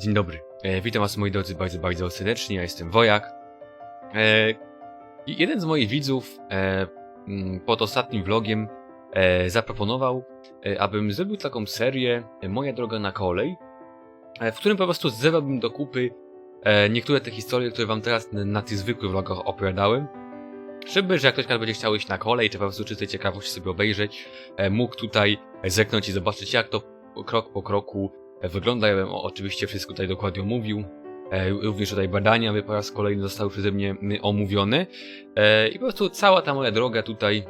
Dzień dobry. E, witam was moi drodzy bardzo, bardzo serdecznie. Ja jestem Wojak. E, jeden z moich widzów e, pod ostatnim vlogiem e, zaproponował, e, abym zrobił taką serię e, Moja droga na kolej, e, w którym po prostu zerwałbym do kupy e, niektóre te historie, które wam teraz na, na tych zwykłych vlogach opowiadałem. Żeby, że jak ktoś będzie chciał iść na kolej, czy po prostu czystej ciekawości sobie obejrzeć, e, mógł tutaj zerknąć i zobaczyć jak to krok po kroku wygląda. Ja bym oczywiście wszystko tutaj dokładnie omówił. E, Również tutaj badania by po raz kolejny zostały przeze mnie omówione. E, I po prostu cała ta moja droga tutaj,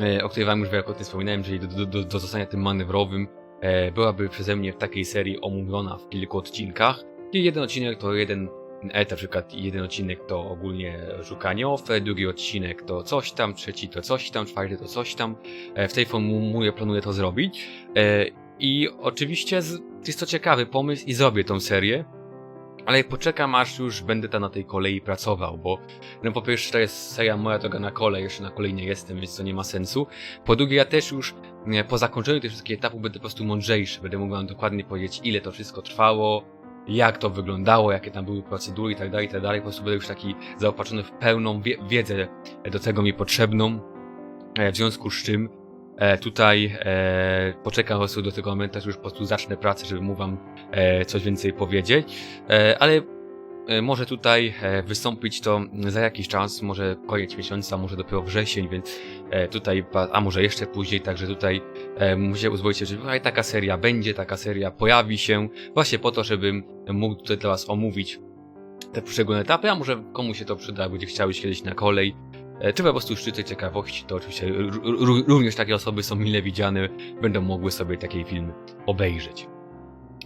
e, o której wam już wielokrotnie wspominałem, czyli do, do, do, zostania tym manewrowym, byłaby przeze mnie w takiej serii omówiona w kilku odcinkach. I jeden odcinek to jeden etap, na przykład jeden odcinek to ogólnie szukanie ofer, drugi odcinek to coś tam, trzeci to coś tam, czwarty to coś tam. W tej formule planuję to zrobić. I oczywiście jest to ciekawy pomysł i zrobię tą serię. Ale poczekam aż już będę tam na tej kolei pracował, bo no po pierwsze to jest seria moja droga na kolej, jeszcze na kolei nie jestem, więc to nie ma sensu. Po drugie ja też już po zakończeniu tych wszystkich etapów będę po prostu mądrzejszy, będę mógł wam dokładnie powiedzieć ile to wszystko trwało, jak to wyglądało, jakie tam były procedury i tak dalej, i tak dalej. Po prostu będę już taki zaopatrzony w pełną wie wiedzę do tego mi potrzebną. E, W związku z czym e, tutaj e, poczekam po do tego momentu, aż już po prostu zacznę pracę, żeby mu wam e, coś więcej powiedzieć. E, ale e, może tutaj e, wystąpić to za jakiś czas, może koniec miesiąca, może dopiero wrzesień, więc e, tutaj, a może jeszcze później, także tutaj musicie uzbroić się, że tutaj taka seria będzie, taka seria pojawi się, właśnie po to, żebym mógł tutaj dla was omówić te poszczególne etapy, a może komuś się to przyda, będzie chciał iść kiedyś na kolej, czy po prostu szczyty ciekawości, to oczywiście również takie osoby są mile widziane, będą mogły sobie takiej film obejrzeć.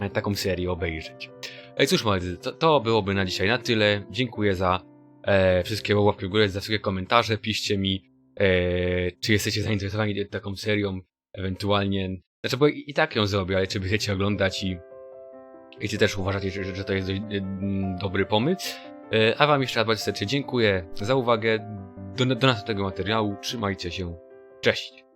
E, Taką serię obejrzeć. Ej, cóż, moi to, to byłoby na dzisiaj na tyle. Dziękuję za e, wszystkie łapki w górę, za wszystkie komentarze. Piszcie mi, e, czy jesteście zainteresowani taką serią, ewentualnie. Znaczy, bo i, i tak ją zrobię, ale czy będziecie oglądać i, i czy też uważacie, że, że to jest dość, e, dobry pomysł. E, a Wam jeszcze raz bardzo serdecznie dziękuję za uwagę. Do, do następnego materiału. Trzymajcie się. Cześć.